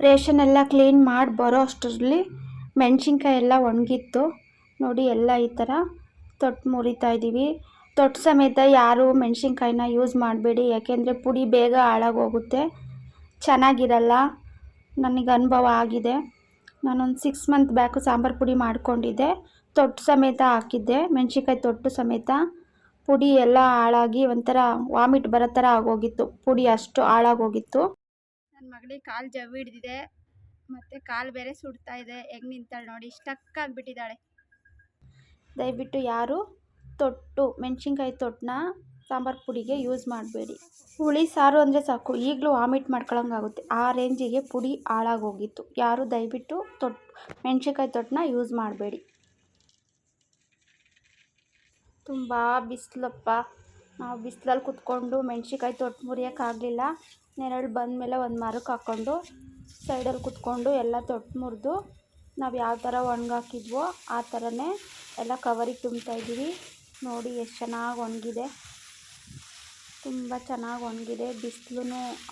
Ration ಎಲ್ಲ clean ಮಾಡಿ ಬರೋ ಅಷ್ಟರಲ್ಲಿ ಮೆಣಸಿನ್ಕಾಯಿ ಎಲ್ಲ ಒಣಗಿತ್ತು. ನೋಡಿ, ಎಲ್ಲ ಈ ಥರ ತೊಟ್ಟು ಮುರಿತಾ ಇದ್ದೀವಿ. ತೊಟ್ಟು ಸಮೇತ ಯಾರು ಮೆಣಸಿನ್ಕಾಯಿನ ಯೂಸ್ ಮಾಡಬೇಡಿ. ಯಾಕೆಂದರೆ ಪುಡಿ ಬೇಗ ಹಾಳಾಗೋಗುತ್ತೆ. ಚೆನ್ನಾಗಿರಲ್ಲ. ನನಗೆ ಅನುಭವ ಆಗಿದೆ. ನಾನೊಂದು ಸಿಕ್ಸ್ ಮಂತ್ ಬ್ಯಾಕು ಸಾಂಬಾರು ಪುಡಿ ಮಾಡ್ಕೊಂಡಿದ್ದೆ. ತೊಟ್ಟು ಸಮೇತ ಹಾಕಿದ್ದೆ. ಮೆಣಸಿನ್ಕಾಯಿ ತೊಟ್ಟು ಸಮೇತ ಪುಡಿ ಎಲ್ಲ ಹಾಳಾಗಿ ಒಂಥರ ವಾಮಿಟ್ ಬರೋ ಥರ ಆಗೋಗಿತ್ತು. ಪುಡಿ ಅಷ್ಟು ಹಾಳಾಗೋಗಿತ್ತು. ನನ್ನ ಮಗಳಿಗೆ ಕಾಲು ಜವ್ ಹಿಡ್ದಿದೆ, ಮತ್ತು ಕಾಲು ಬೇರೆ ಸುಡ್ತಾ ಇದೆ, ಹೆಂಗೆ ನಿಂತಾಳೆ ನೋಡಿ, ಸ್ಟಕ್ ಆಗಿಬಿಟ್ಟಿದ್ದಾಳೆ ದಯವಿಟ್ಟು ಯಾರು? ತೊಟ್ಟು, ಮೆಣಸಿನ್ಕಾಯಿ ತೊಟ್ಟನ್ನ ಸಾಂಬಾರು ಪುಡಿಗೆ ಯೂಸ್ ಮಾಡಬೇಡಿ. ಹುಳಿ ಸಾರು ಅಂದರೆ ಸಾಕು, ಈಗಲೂ ವಾಮಿಟ್ ಮಾಡ್ಕೊಳಂಗಾಗುತ್ತೆ. ಆ ರೇಂಜಿಗೆ ಪುಡಿ ಹಾಳಾಗೋಗಿತ್ತು. ಯಾರು? ದಯವಿಟ್ಟು ತೊಟ್ಟು ಮೆಣಸಿನ್ಕಾಯಿ ತೊಟ್ಟನ್ನ ಯೂಸ್ ಮಾಡಬೇಡಿ. ತುಂಬ ಬಿಸಿಲಪ್ಪ. ನಾವು ಬಿಸಿಲಲ್ಲಿ ಕುತ್ಕೊಂಡು ಮೆಣ್ಸಿನ್ಕಾಯಿ ತೊಟ್ಟು ಮುರಿಯೋಕ್ಕಾಗಲಿಲ್ಲ. ನೆರಳು ಬಂದ ಮೇಲೆ ಒಂದು ಮರಕ್ಕೆ ಹಾಕ್ಕೊಂಡು ಸೈಡಲ್ಲಿ ಕುತ್ಕೊಂಡು ಎಲ್ಲ ತೊಟ್ಟು ಮುರಿದು ನಾವು ಯಾವ ಥರ ಒಣಗಾಕಿದ್ವೋ ಆ ಥರನೇ ಎಲ್ಲ ಕವರಿಗೆ ತುಂಬ್ತಾ ಇದ್ದೀವಿ. ನೋಡಿ ಎಷ್ಟು ಚೆನ್ನಾಗಿ ಒಣಗಿದೆ. ತುಂಬ ಚೆನ್ನಾಗಿ ಒಣಗಿದೆ. ಬಿಸಿಲು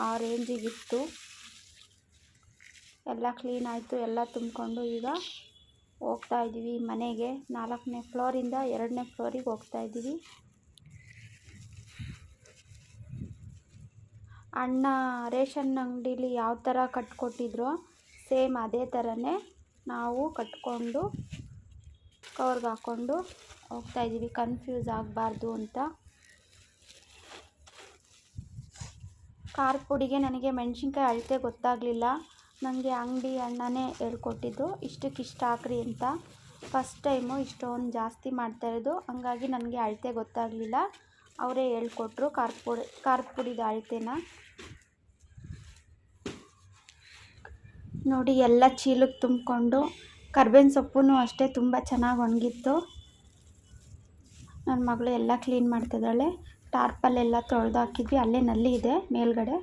ಆ ರೇಂಜಿಗಿತ್ತು ಎಲ್ಲ ಕ್ಲೀನ್ ಆಯಿತು. ಎಲ್ಲ ತುಂಬಿಕೊಂಡು ಈಗ ಹೋಗ್ತಾ ಇದ್ದೀವಿ ಮನೆಗೆ. ನಾಲ್ಕನೇ ಫ್ಲೋರಿಂದ ಎರಡನೇ ಫ್ಲೋರಿಗೆ ಹೋಗ್ತಾ ಇದ್ದೀವಿ. ಅಣ್ಣ ರೇಷನ್ ಅಂಗಡೀಲಿ ಯಾವ ಥರ ಕಟ್ಕೊಟ್ಟಿದ್ರೋ ಸೇಮ್ ಅದೇ ಥರನೇ ನಾವು ಕಟ್ಕೊಂಡು ಕವರ್ಗೆ ಹಾಕ್ಕೊಂಡು ಹೋಗ್ತಾ ಇದ್ದೀವಿ ಕನ್ಫ್ಯೂಸ್ ಆಗಬಾರ್ದು ಅಂತ. ಖಾರ ಪುಡಿಗೆ ನನಗೆ ಮೆಣಸಿನ್ಕಾಯಿ ಅಳತೆ ಗೊತ್ತಾಗಲಿಲ್ಲ. ನನಗೆ ಅಂಗಡಿ ಅಣ್ಣನೇ ಹೇಳ್ಕೊಟ್ಟಿದ್ದು ಇಷ್ಟಕ್ಕಿಷ್ಟು ಹಾಕ್ರಿ ಅಂತ. ಫಸ್ಟ್ ಟೈಮು ಇಷ್ಟೊಂದು ಜಾಸ್ತಿ ಮಾಡ್ತಾ ಇರೋದು. ಹಂಗಾಗಿ ನನಗೆ ಅಳತೆ ಗೊತ್ತಾಗಲಿಲ್ಲ. ಅವರೇ ಹೇಳ್ಕೊಟ್ರು ಖಾರ ಪುಡಿ ಖಾರ ಪುಡಿದ ಅಳತೆನ. ನೋಡಿ ಎಲ್ಲ ಚೀಲಕ್ಕೆ ತುಂಬಿಕೊಂಡು ಕರ್ಬೇವಿನ ಸೊಪ್ಪು ಅಷ್ಟೇ ತುಂಬ ಚೆನ್ನಾಗಿ ಒಣಗಿತ್ತು. ನನ್ನ ಮಗಳು ಎಲ್ಲ ಕ್ಲೀನ್ ಮಾಡ್ತಿದ್ದಾಳೆ. ಟಾರ್ಪಲ್ಲೆಲ್ಲ ತೊಳೆದು ಹಾಕಿದ್ವಿ ಅಲ್ಲೇ ನಲ್ಲಿ ಇದೆ, ಮೇಲ್ಗಡೆ.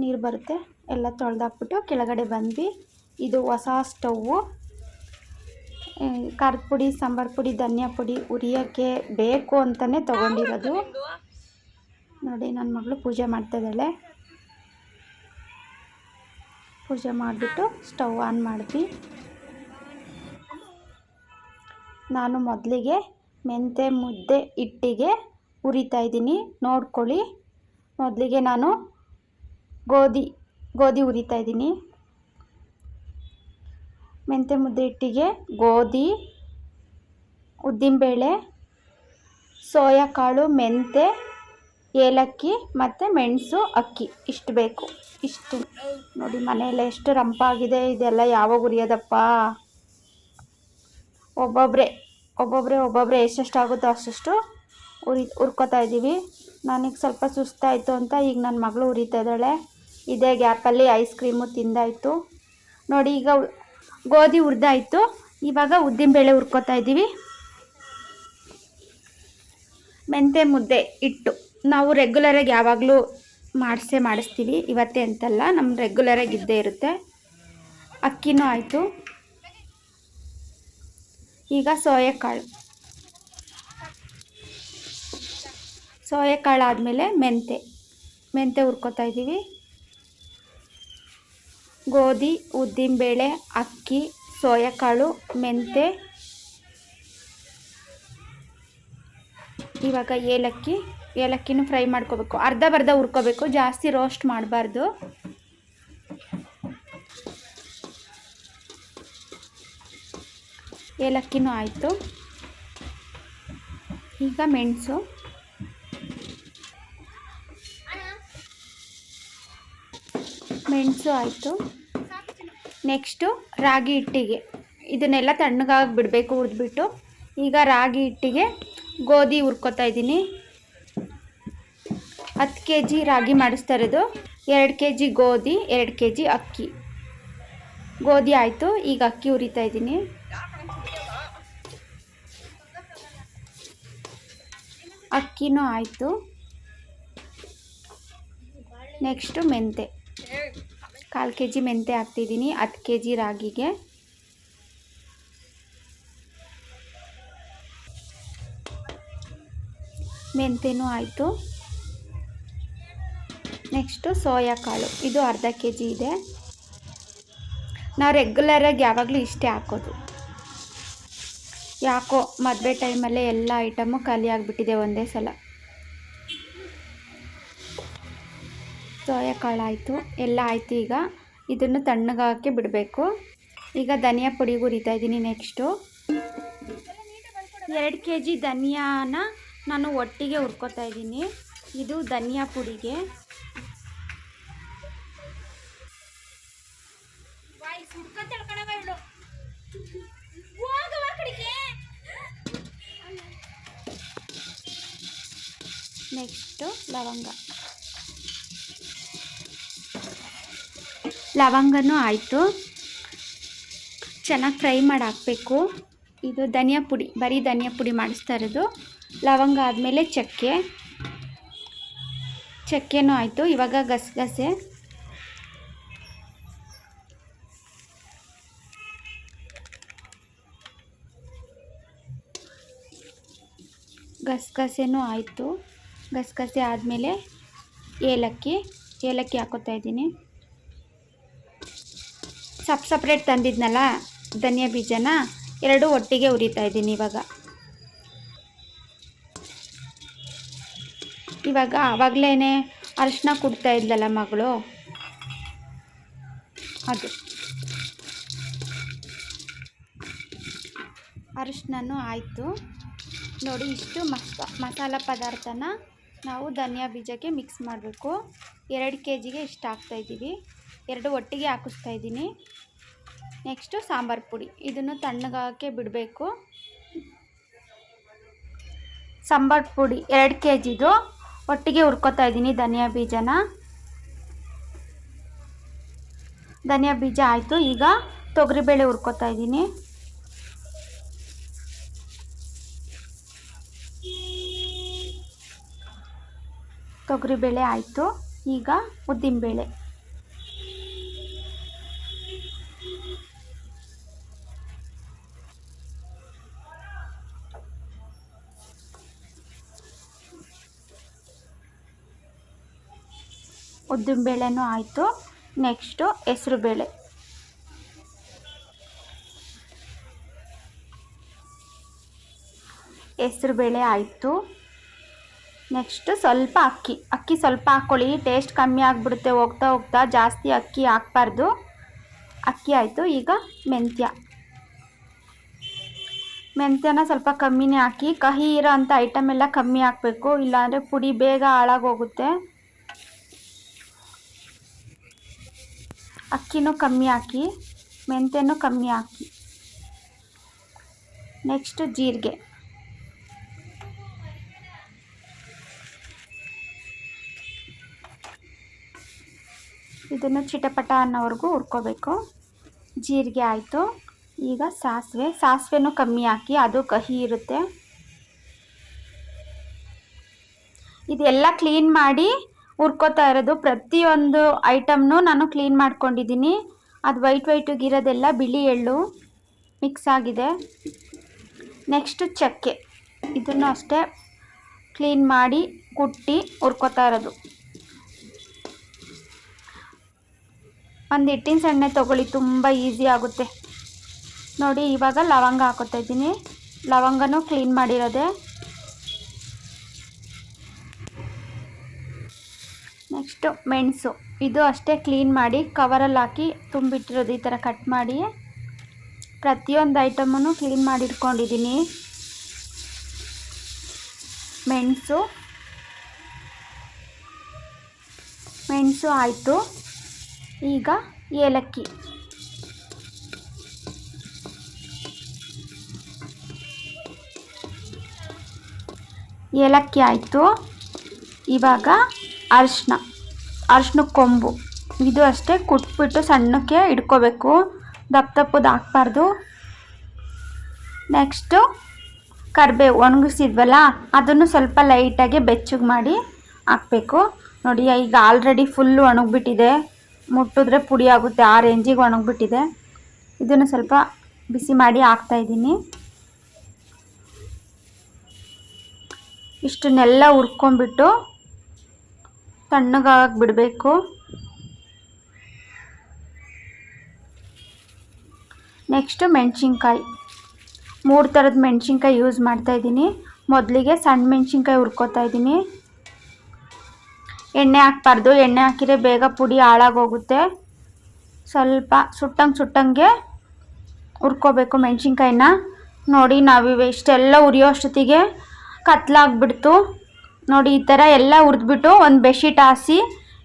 ನೀರು ಬರುತ್ತೆ. ಎಲ್ಲ ತೊಳೆದಾಕ್ಬಿಟ್ಟು ಕೆಳಗಡೆ ಬಂದ್ವಿ. ಇದು ಹೊಸ ಸ್ಟವ್ವು ಖಾರದ ಪುಡಿ, ಸಾಂಬಾರು ಪುಡಿ, ಧನಿಯಾ ಪುಡಿ ಉರಿಯೋಕ್ಕೆ ಬೇಕು ಅಂತಲೇ ತೊಗೊಂಡಿರೋದು. ನೋಡಿ ನನ್ನ ಮಗಳು ಪೂಜೆ ಮಾಡ್ತಾಯಿದ್ದಾಳೆ ಪೂಜೆ ಮಾಡಿಬಿಟ್ಟು ಸ್ಟವ್ ಆನ್ ಮಾಡ್ತೀವಿ ನಾನು ಮೊದಲಿಗೆ ಮೆಂತೆ, ಮುದ್ದೆ, ಹಿಟ್ಟಿಗೆ ಉರಿತಾ ಇದ್ದೀನಿ. ನೋಡ್ಕೊಳ್ಳಿ. ಮೊದಲಿಗೆ ನಾನು ಗೋಧಿ ಗೋಧಿ ಉರಿತಾ ಇದ್ದೀನಿ. ಮೆಂತ್ಯ ಮುದ್ದೆ, ಹಿಟ್ಟಿಗೆ ಗೋಧಿ, ಉದ್ದಿನಬೇಳೆ, ಸೋಯಾ ಕಾಳು ಮೆಂತ್ಯ ಏಲಕ್ಕಿ ಮತ್ತು ಮೆಣಸು, ಅಕ್ಕಿ. ಇಷ್ಟು ಬೇಕು. ಇಷ್ಟು. ನೋಡಿ, ಮನೆಯಲ್ಲ ಎಷ್ಟು ರಂಪಾಗಿದೆ. ಇದೆಲ್ಲ ಯಾವಾಗ ಉರಿಯೋದಪ್ಪ? ಒಬ್ಬೊಬ್ಬರೇ ಒಬ್ಬೊಬ್ಬರೇ ಒಬ್ಬೊಬ್ಬರೇ ಎಷ್ಟೆಷ್ಟು ಆಗುತ್ತೋ ಅಷ್ಟಷ್ಟು ಉರಿ ಹುರ್ಕೋತಾ ಇದ್ದೀವಿ. ನನಗೆ ಸ್ವಲ್ಪ ಸುಸ್ತಾಯಿತು ಅಂತ ಈಗ ನನ್ನ ಮಗಳು ಉರಿತಾ ಇದ್ದಾಳೆ. ಇದೇ ಗ್ಯಾಪಲ್ಲಿ ಐಸ್ ಕ್ರೀಮು ತಿಂದಾಯಿತು. ನೋಡಿ, ಈಗ ಗೋಧಿ ಹುರಿದಾಯಿತು. ಇವಾಗ ಉದ್ದಿನಬೇಳೆ ಹುರ್ಕೋತಾ ಇದ್ದೀವಿ. ಮೆಂತೆ ಮುದ್ದೆ ಇಟ್ಟು ನಾವು ರೆಗ್ಯುಲರಾಗಿ ಯಾವಾಗಲೂ ಮಾಡಿಸೇ ಮಾಡಿಸ್ತೀವಿ. ಇವತ್ತೇ ಅಂತಲ್ಲ, ನಮ್ಮ ರೆಗ್ಯುಲರಾಗಿ ಇದ್ದೇ ಇರುತ್ತೆ. ಅಕ್ಕಿನೂ ಆಯಿತು. ಈಗ ಸೋಯಕಾಳು. ಸೋಯಕಾಳು ಆದಮೇಲೆ ಮೆಂತೆ. ಮೆಂತೆ ಹುರ್ಕೋತಾ ಇದ್ದೀವಿ. ಗೋಧಿ, ಉದ್ದಿನಬೇಳೆ, ಅಕ್ಕಿ, ಸೋಯೆಕಾಳು, ಮೆಂತೆ. ಇವಾಗ ಏಲಕ್ಕಿ. ಏಲಕ್ಕಿನೂ ಫ್ರೈ ಮಾಡ್ಕೋಬೇಕು. ಅರ್ಧ ಬರ್ಧ ಹುರ್ಕೋಬೇಕು. ಜಾಸ್ತಿ ರೋಸ್ಟ್ ಮಾಡಬಾರ್ದು. ಏಲಕ್ಕಿನೂ ಆಯಿತು. ಈಗ ಮೆಣಸು. ಮೆಣಸು ಆಯಿತು. ನೆಕ್ಸ್ಟು ರಾಗಿ ಹಿಟ್ಟಿಗೆ. ಇದನ್ನೆಲ್ಲ ತಣ್ಣಗಾಗಿ ಬಿಡಬೇಕು, ಹುರಿದ್ಬಿಟ್ಟು. ಈಗ ರಾಗಿ ಹಿಟ್ಟಿಗೆ ಗೋಧಿ ಹುರ್ಕೋತಾ ಇದ್ದೀನಿ. ಹತ್ತು ಕೆ ಜಿ ರಾಗಿ ಮಾಡಿಸ್ತಾ ಇರೋದು. ಎರಡು ಕೆ ಜಿ ಗೋಧಿ, ಎರಡು ಕೆ ಜಿ ಅಕ್ಕಿ. ಗೋಧಿ ಆಯಿತು, ಈಗ ಅಕ್ಕಿ ಉರಿತಾ ಇದ್ದೀನಿ. ಅಕ್ಕಿನೂ ಆಯಿತು. ನೆಕ್ಸ್ಟು ಮೆಂತೆ ಕಾಲು ಕೆ ಜಿ ಮೆಂತೆ ಹಾಕ್ತಿದ್ದೀನಿ ಹತ್ತು ಕೆ ಜಿ ರಾಗಿಗೆ. ಮೆಂತೆನೂ ಆಯಿತು. ನೆಕ್ಸ್ಟು ಸೋಯಾ ಕಾಳು. ಇದು ಅರ್ಧ ಕೆ ಜಿ ಇದೆ. ನಾವು ರೆಗ್ಯುಲರಾಗಿ ಯಾವಾಗಲೂ ಇಷ್ಟೇ ಹಾಕೋದು. ಯಾಕೋ ಮದುವೆ ಟೈಮಲ್ಲೇ ಎಲ್ಲ ಐಟಮು ಖಾಲಿ ಆಗಿಬಿಟ್ಟಿದೆ ಒಂದೇ ಸಲ. ಸೋಯಾ ಕಾಳು ಆಯಿತು. ಎಲ್ಲ ಆಯಿತು ಈಗ. ಇದನ್ನು ತಣ್ಣಗಾಕಿ ಬಿಡಬೇಕು. ಈಗ ಧನಿಯಾ ಪುಡಿ ಹುರಿತಾ ಇದ್ದೀನಿ ನೆಕ್ಸ್ಟು. ಎರಡು ಕೆ ಜಿ ಧನಿಯಾನ ನಾನು ಒಟ್ಟಿಗೆ ಹುರ್ಕೋತಾ ಇದ್ದೀನಿ. ಇದು ಧನಿಯಾ ಪುಡಿಗೆ. ನೆಕ್ಸ್ಟು ಲವಂಗ. ಲವಂಗನೂ ಆಯಿತು. ಚೆನ್ನಾಗಿ ಫ್ರೈ ಮಾಡಿ ಹಾಕಬೇಕು. ಇದು ಧನಿಯಾ ಪುಡಿ, ಬರೀ ಧನಿಯಾ ಪುಡಿ ಮಾಡಿಸ್ತಾ ಇರೋದು. ಲವಂಗ ಆದಮೇಲೆ ಚಕ್ಕೆ. ಚಕ್ಕೆನೂ ಆಯಿತು, ಇವಾಗ ಗಸಗಸೆ. ಗಸಗಸೆನೂ ಆಯಿತು. ಗಸಗಸೆ ಆದಮೇಲೆ ಏಲಕ್ಕಿ ಏಲಕ್ಕಿ ಹಾಕೋತಾ ಇದ್ದೀನಿ. ಸಪ್ ಸಪ್ರೇಟ್ ತಂದಿದ್ನಲ್ಲ ಧನಿಯಾ ಬೀಜನ, ಎರಡು ಒಟ್ಟಿಗೆ ಉರಿತಾ ಇದ್ದೀನಿ ಇವಾಗ. ಇವಾಗ ಆವಾಗಲೇ ಅರಿಶಿನ ಕುಡ್ತಾ ಇದ್ಲಲ್ಲ ಮಗಳು? ಅದು ಅರಿಶಿನೂ ಆಯಿತು. ನೋಡಿ ಇಷ್ಟು ಮಸ್ ಮಸಾಲ ಪದಾರ್ಥನ ನಾವು ಧನಿಯಾ ಬೀಜಕ್ಕೆ ಮಿಕ್ಸ್ ಮಾಡಬೇಕು. ಎರಡು ಕೆ ಜಿಗೆ ಇಷ್ಟು ಹಾಕ್ತಾಯಿದ್ದೀವಿ ಎರಡು ಒಟ್ಟಿಗೆ ಹಾಕಿಸ್ತಾ ಇದ್ದೀನಿ. ನೆಕ್ಸ್ಟು ಸಾಂಬಾರು ಪುಡಿ. ಇದನ್ನು ತಣ್ಣಗಾಕೆ ಬಿಡಬೇಕು. ಸಾಂಬಾರು ಪುಡಿ ಎರಡು ಕೆ ಜಿದು ಒಟ್ಟಿಗೆ ಹುರ್ಕೋತಾ ಇದ್ದೀನಿ ಧನಿಯಾ ಬೀಜನ. ಧನಿಯಾ ಬೀಜ ಆಯಿತು. ಈಗ ತೊಗರಿಬೇಳೆ ಹುರ್ಕೋತಾ ಇದ್ದೀನಿ. ತೊಗರಿಬೇಳೆ ಆಯಿತು. ಈಗ ಉದ್ದಿನ ಬೇಳೆ ಉದ್ದಿನ ಬೇಳೆನೂ ಆಯಿತು. ನೆಕ್ಸ್ಟು ಹೆಸರು ಬೇಳೆ ಆಯಿತು. ನೆಕ್ಸ್ಟ್ ಸ್ವಲ್ಪ ಅಕ್ಕಿ. ಅಕ್ಕಿ ಸ್ವಲ್ಪ ಹಾಕ್ಕೊಳ್ಳಿ. ಟೇಸ್ಟ್ ಕಮ್ಮಿ ಆಗಿಬಿಡುತ್ತೆ. ಹೋಗ್ತಾ ಹೋಗ್ತಾ ಜಾಸ್ತಿ ಅಕ್ಕಿ ಹಾಕ್ಬಾರ್ದು. ಅಕ್ಕಿ ಆಯಿತು. ಈಗ ಮೆಂತ್ಯ. ಮೆಂತ್ಯನ ಸ್ವಲ್ಪ ಕಮ್ಮಿನೇ ಹಾಕಿ. ಕಹಿ ಇರೋ ಅಂಥ ಐಟಮ್ ಎಲ್ಲ ಕಮ್ಮಿ ಹಾಕಬೇಕು. ಇಲ್ಲಾಂದರೆ ಪುಡಿ ಬೇಗ ಹಾಳಾಗೋಗುತ್ತೆ ಅಕ್ಕಿನೂ ಕಮ್ಮಿ ಹಾಕಿ. ಮೆಂತ್ಯನೂ ಕಮ್ಮಿ ಹಾಕಿ. ನೆಕ್ಸ್ಟು ಜೀರಿಗೆ. ಇದನ್ನು ಚಿಟಪಟ ಅನ್ನೋವರೆಗೂ ಹುರ್ಕೋಬೇಕು. ಜೀರಿಗೆ ಆಯಿತು. ಈಗ ಸಾಸಿವೆ. ಸಾಸಿವೆನೂ ಕಮ್ಮಿ ಹಾಕಿ ಅದು ಕಹಿ ಇರುತ್ತೆ. ಇದೆಲ್ಲ ಕ್ಲೀನ್ ಮಾಡಿ ಹುರ್ಕೋತಾ ಇರೋದು. ಪ್ರತಿಯೊಂದು ಐಟಮ್ನು ನಾನು ಕ್ಲೀನ್ ಮಾಡ್ಕೊಂಡಿದ್ದೀನಿ. ಅದು ವೈಟ್ ವೈಟಿಗಿರೋದೆಲ್ಲ ಬಿಳಿ ಎಳ್ಳು ಮಿಕ್ಸ್ ಆಗಿದೆ. ನೆಕ್ಸ್ಟು ಚಕ್ಕೆ. ಇದನ್ನು ಅಷ್ಟೇ ಕ್ಲೀನ್ ಮಾಡಿ ಕುಟ್ಟಿ ಹುರ್ಕೋತಾ ಇರೋದು. ಒಂದು ಹಿಟ್ಟಿನ ಸಣ್ಣೆ ತೊಗೊಳ್ಳಿ, ತುಂಬ ಈಸಿ ಆಗುತ್ತೆ. ನೋಡಿ, ಇವಾಗ ಲವಂಗ ಹಾಕೋತಾ ಇದ್ದೀನಿ. ಲವಂಗನೂ ಕ್ಲೀನ್ ಮಾಡಿರೋದೆ. ನೆಕ್ಸ್ಟು ಮೆಣಸು. ಇದು ಅಷ್ಟೇ ಕ್ಲೀನ್ ಮಾಡಿ ಕವರಲ್ಲಿ ಹಾಕಿ ತುಂಬಿಟ್ಟಿರೋದು ಈ ಥರ ಕಟ್ ಮಾಡಿ. ಪ್ರತಿಯೊಂದು ಐಟಮನ್ನು ಕ್ಲೀನ್ ಮಾಡಿ ಇಟ್ಕೊಂಡಿದ್ದೀನಿ ಮೆಣಸು. ಮೆಣಸು ಆಯಿತು. ಈಗ ಏಲಕ್ಕಿ. ಏಲಕ್ಕಿ ಆಯಿತು. ಇವಾಗ ಅರಿಶಿನ ಅರಿಶಿನ ಕೊಂಬು. ಇದು ಅಷ್ಟೇ ಕುಟ್ಬಿಟ್ಟು ಸಣ್ಣಕ್ಕೆ ಇಡ್ಕೋಬೇಕು ದಪ್ಪ ದಪ್ಪದು ಹಾಕ್ಬಾರ್ದು. ನೆಕ್ಸ್ಟು ಕರಿಬೇವು ಒಣಗಿಸಿದ್ವಲ್ಲ, ಅದನ್ನು ಸ್ವಲ್ಪ ಲೈಟಾಗಿ ಬೆಚ್ಚಗೆ ಮಾಡಿ ಹಾಕಬೇಕು. ನೋಡಿ, ಈಗ ಆಲ್ರೆಡಿ ಫುಲ್ಲು ಒಣಗಿಬಿಟ್ಟಿದೆ. ಮುಟ್ಟಿದ್ರೆ ಪುಡಿ ಆಗುತ್ತೆ. ಆ ರೇಂಜಿಗೆ ಒಣಗಿಬಿಟ್ಟಿದೆ. ಇದನ್ನು ಸ್ವಲ್ಪ ಬಿಸಿ ಮಾಡಿ ಹಾಕ್ತಾಯಿದ್ದೀನಿ ಇಷ್ಟನ್ನೆಲ್ಲ ಉರ್ಕೊಂಡ್ಬಿಟ್ಟು ತಣ್ಣಗಾಗಕ್ಕೆ ಬಿಡಬೇಕು. ನೆಕ್ಸ್ಟು ಮೆಣಸಿನ್ಕಾಯಿ. ಮೂರು ಥರದ ಮೆಣಸಿನ್ಕಾಯಿ ಯೂಸ್ ಮಾಡ್ತಾಯಿದ್ದೀನಿ ಮೊದಲಿಗೆ ಸಣ್ಣ ಮೆಣಸಿನ್ಕಾಯಿ ಹುರ್ಕೋತಾ ಇದ್ದೀನಿ. ಎಣ್ಣೆ ಹಾಕ್ಬಾರ್ದು. ಎಣ್ಣೆ ಹಾಕಿದರೆ ಬೇಗ ಪುಡಿ ಹಾಳಾಗೋಗುತ್ತೆ. ಸ್ವಲ್ಪ ಸುಟ್ಟಂಗೆ ಸುಟ್ಟಂಗೆ ಹುರ್ಕೋಬೇಕು ಮೆಣಸಿನ್ಕಾಯಿನ. ನೋಡಿ ನಾವಿವೆ ಇಷ್ಟೆಲ್ಲ ಉರಿಯೋ ಅಷ್ಟೊತ್ತಿಗೆ ಕತ್ಲಾಗ್ಬಿಡ್ತು. ನೋಡಿ ಈ ಥರ ಎಲ್ಲ ಹುರಿದ್ಬಿಟ್ಟು ಒಂದು ಬೆಡ್ಶೀಟ್ ಹಾಸಿ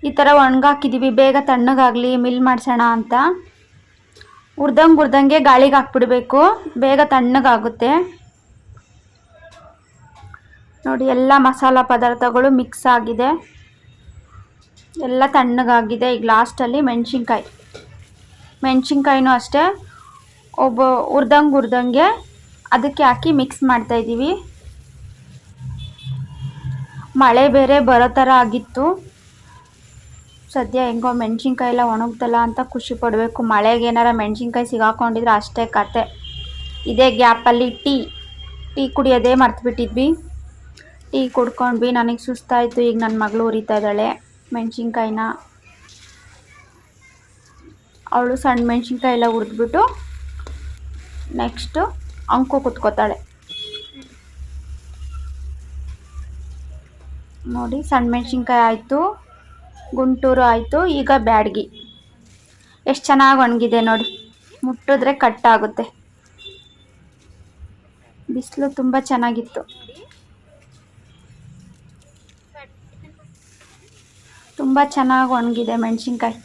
ಈ ಥರ ಒಣಗಾಕಿದ್ದೀವಿ ಬೇಗ ತಣ್ಣಗಾಗಲಿ, ಮಿಲ್ ಮಾಡಿಸೋಣ ಅಂತ. ಹುರ್ದಂಗೆ ಹುರ್ದಂಗೆ ಗಾಳಿಗೆ ಹಾಕ್ಬಿಡ್ಬೇಕು. ಬೇಗ ತಣ್ಣಗಾಗುತ್ತೆ. ನೋಡಿ ಎಲ್ಲ ಮಸಾಲ ಪದಾರ್ಥಗಳು ಮಿಕ್ಸ್ ಆಗಿದೆ. ಎಲ್ಲ ತಣ್ಣಗಾಗಿದೆ. ಈಗ ಲಾಸ್ಟಲ್ಲಿ ಮೆಣಸಿನ್ಕಾಯಿ. ಮೆಣಸಿನ್ಕಾಯಿನೂ ಅಷ್ಟೇ. ಒಬ್ಬ ಹುರ್ದಂಗೆ ಹುರ್ದಂಗೆ ಅದಕ್ಕೆ ಹಾಕಿ ಮಿಕ್ಸ್ ಮಾಡ್ತಾಯಿದ್ದೀವಿ ಮಳೆ ಬೇರೆ ಬರೋ ಆಗಿತ್ತು. ಸದ್ಯ ಹೆಂಗೋ ಮೆಣಸಿನ್ಕಾಯಿ ಎಲ್ಲ ಒಣಗ್ತಲ್ಲ ಅಂತ ಖುಷಿ ಪಡಬೇಕು. ಮಳೆಗೆ ಏನಾರ ಮೆಣಸಿನ್ಕಾಯಿ ಸಿಗಾಕೊಂಡಿದ್ರೆ ಅಷ್ಟೇ ಕತೆ. ಇದೇ ಗ್ಯಾಪಲ್ಲಿ ಟೀ ಟೀ ಕುಡಿಯೋದೇ ಮರ್ತ್ಬಿಟ್ಟಿದ್ವಿ. ಟೀ ಕುಡ್ಕೊಂಡ್ವಿ. ನನಗೆ ಸುಸ್ತಾಯಿತು. ಈಗ ನನ್ನ ಮಗಳು ಉರಿತಾ ಇದ್ದಾಳೆ. ಮೆಣಸಿನ್ಕಾಯಿನ. ಅವಳು ಸಣ್ಣ ಮೆಣಸಿನ್ಕಾಯಿ ಎಲ್ಲ ಹುರಿದ್ಬಿಟ್ಟು ನೆಕ್ಸ್ಟು ಅಂಕು ಕುತ್ಕೋತಾಳೆ. ನೋಡಿ, ಸಣ್ಣ ಮೆಣಸಿನ್ಕಾಯಿ ಆಯಿತು, ಗುಂಟೂರು ಆಯಿತು, ಈಗ ಬ್ಯಾಡ್ಗಿ. ಎಷ್ಟು ಚೆನ್ನಾಗಿ ಒಣಗಿದೆ ನೋಡಿ, ಮುಟ್ಟಿದ್ರೆ ಕಟ್ಟಾಗುತ್ತೆ ಬಿಸಿಲು ತುಂಬ ಚೆನ್ನಾಗಿತ್ತು. ತುಂಬ ಚೆನ್ನಾಗಿ ಒಣಗಿದೆ ಮೆಣಸಿನ್ಕಾಯಿ.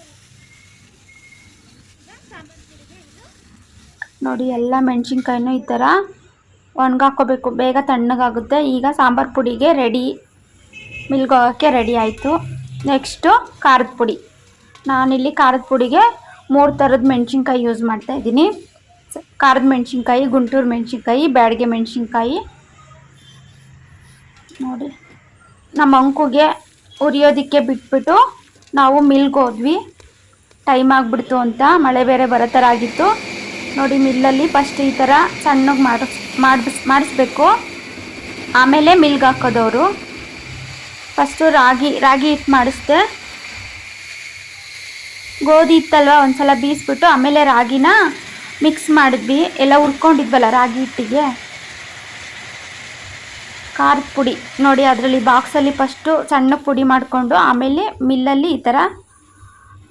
ನೋಡಿ, ಎಲ್ಲ ಮೆಣಸಿನ್ಕಾಯಿನೂ ಈ ಥರ ಒಣಗಾಕೋಬೇಕು. ಬೇಗ ತಣ್ಣಗಾಗುತ್ತೆ. ಈಗ ಸಾಂಬಾರು ಪುಡಿಗೆ ರೆಡಿ ಮಿಲ್ಗೋಗೋಕ್ಕೆ ರೆಡಿ ಆಯಿತು. ನೆಕ್ಸ್ಟು ಖಾರದ ಪುಡಿ. ನಾನಿಲ್ಲಿ ಖಾರದ ಪುಡಿಗೆ ಮೂರು ಥರದ ಮೆಣಸಿನ್ಕಾಯಿ ಯೂಸ್ ಮಾಡ್ತಾ ಇದ್ದೀನಿ. ಖಾರದ ಮೆಣಸಿನ್ಕಾಯಿ, ಗುಂಟೂರು ಮೆಣಸಿನ್ಕಾಯಿ, ಬ್ಯಾಡಿಗೆ ಮೆಣಸಿನ್ಕಾಯಿ. ನೋಡಿ, ನಮ್ಮ ಅಂಕುಗೆ ಉರಿಯೋದಕ್ಕೆ ಬಿಟ್ಬಿಟ್ಟು ನಾವು ಮಿಲ್ಗೆ ಹೋದ್ವಿ. ಟೈಮ್ ಆಗಿಬಿಡ್ತು ಅಂತ ಮಳೆ ಬೇರೆ ಬರೋ ಥರ ಆಗಿತ್ತು. ನೋಡಿ ಮಿಲ್ಲಲ್ಲಿ ಫಸ್ಟ್ ಈ ಥರ ಸಣ್ಣಗೆ ಮಾಡಿಸ್ ಮಾಡಿಸ್, ಮಾಡಿಸ್ಬೇಕು. ಆಮೇಲೆ ಮಿಲ್ಗೆ ಹಾಕೋದವರು ಫಸ್ಟು ರಾಗಿ ರಾಗಿ ಹಿಟ್ಟು ಮಾಡಿಸ್ದೆ. ಗೋಧಿ ಇತ್ತಲ್ವ ಒಂದ್ಸಲ ಬೀಸ್ಬಿಟ್ಟು ಆಮೇಲೆ ರಾಗಿನ ಮಿಕ್ಸ್ ಮಾಡಿದ್ವಿ. ಎಲ್ಲ ಹುರ್ಕೊಂಡಿದ್ವಲ್ಲ ರಾಗಿ ಹಿಟ್ಟಿಗೆ. ಖಾರದ ಪುಡಿ. ನೋಡಿ, ಅದರಲ್ಲಿ ಬಾಕ್ಸಲ್ಲಿ ಫಸ್ಟು ಸಣ್ಣ ಪುಡಿ ಮಾಡಿಕೊಂಡು, ಆಮೇಲೆ ಮಿಲ್ಲಲ್ಲಿ ಈ ಥರ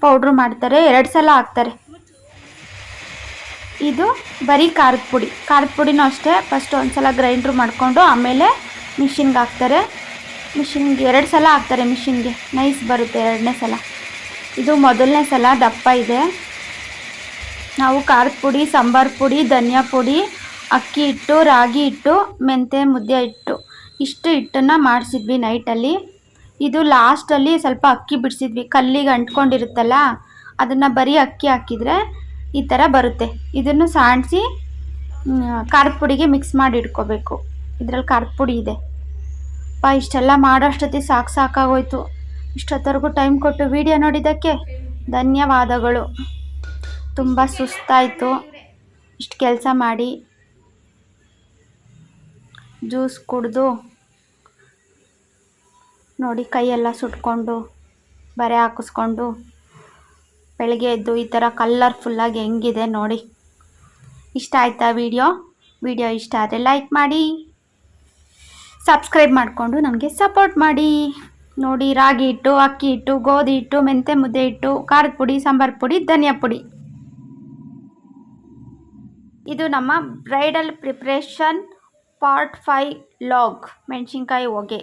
ಪೌಡ್ರು ಮಾಡ್ತಾರೆ. ಎರಡು ಸಲ ಹಾಕ್ತಾರೆ. ಇದು ಬರೀ ಖಾರದ ಪುಡಿ. ಖಾರದ ಪುಡಿನೂ ಅಷ್ಟೇ. ಫಸ್ಟ್ ಒಂದು ಸಲ ಗ್ರೈಂಡ್ರು ಮಾಡಿಕೊಂಡು, ಆಮೇಲೆ ಮಿಷಿನ್ಗೆ ಹಾಕ್ತಾರೆ. ಮಿಷಿನ್ಗೆ ಎರಡು ಸಲ ಹಾಕ್ತಾರೆ ಮಿಷಿನ್ಗೆ ನೈಸ್ ಬರುತ್ತೆ ಎರಡನೇ ಸಲ. ಇದು ಮೊದಲನೇ ಸಲ ದಪ್ಪ ಇದೆ. ನಾವು ಖಾರದ ಪುಡಿ, ಸಾಂಬಾರು ಪುಡಿ, ಧನಿಯಾ ಪುಡಿ, ಅಕ್ಕಿ ಹಿಟ್ಟು, ರಾಗಿ ಹಿಟ್ಟು ಮೆಂತೆ ಮುದ್ದೆ ಹಿಟ್ಟು. ಇಷ್ಟು ಹಿಟ್ಟನ್ನು ಮಾಡಿಸಿದ್ವಿ ನೈಟಲ್ಲಿ. ಇದು ಲಾಸ್ಟಲ್ಲಿ ಸ್ವಲ್ಪ ಅಕ್ಕಿ ಬಿಡಿಸಿದ್ವಿ. ಕಲ್ಲಿಗೆ ಅಂಟ್ಕೊಂಡಿರುತ್ತಲ್ಲ, ಅದನ್ನು ಬರೀ ಅಕ್ಕಿ ಹಾಕಿದರೆ ಈ ಥರ ಬರುತ್ತೆ. ಇದನ್ನು ಸಾಣಿಸಿ ಖಾರದ ಪುಡಿಗೆ ಮಿಕ್ಸ್ ಮಾಡಿ ಇಟ್ಕೋಬೇಕು. ಇದರಲ್ಲಿ ಖಾರದ ಪುಡಿ ಇದೆ. ಅಪ್ಪ, ಇಷ್ಟೆಲ್ಲ ಮಾಡೋಷ್ಟೊತ್ತಿಗೆ ಸಾಕು ಸಾಕಾಗೋಯ್ತು. ಇಷ್ಟೊತ್ತವರೆಗೂ ಟೈಮ್ ಕೊಟ್ಟು ವಿಡಿಯೋ ನೋಡಿದ್ದಕ್ಕೆ ಧನ್ಯವಾದಗಳು. ತುಂಬ ಸುಸ್ತಾಯಿತು. ಇಷ್ಟು ಕೆಲಸ ಮಾಡಿ. ಜ್ಯೂಸ್ ಕುಡಿದು ನೋಡಿ, ಕೈಯೆಲ್ಲ ಸುಟ್ಕೊಂಡು, ಬರೆ ಹಾಕಿಸ್ಕೊಂಡು, ಬೆಳಗ್ಗೆ ಎದ್ದು ಈ ಥರ ಕಲ್ಲರ್ಫುಲ್ಲಾಗಿ ಹೆಂಗಿದೆ ನೋಡಿ. ಇಷ್ಟ ಆಯಿತಾ ವಿಡಿಯೋ ವಿಡಿಯೋ ಇಷ್ಟ ಆದರೆ ಲೈಕ್ ಮಾಡಿ ಸಬ್ಸ್ಕ್ರೈಬ್ ಮಾಡಿಕೊಂಡು ನನಗೆ ಸಪೋರ್ಟ್ ಮಾಡಿ. ನೋಡಿ, ರಾಗಿ ಹಿಟ್ಟು, ಅಕ್ಕಿ ಹಿಟ್ಟು, ಗೋಧಿ ಹಿಟ್ಟು, ಮೆಂತೆ ಮುದ್ದೆ ಹಿಟ್ಟು, ಖಾರದ ಪುಡಿ, ಸಾಂಬಾರು ಪುಡಿ, ಧನಿಯಾ ಪುಡಿ. ಇದು ನಮ್ಮ bridal preparation part five vlog ಮೆಣಸಿನ್ಕಾಯಿ ಹೊಗೆ.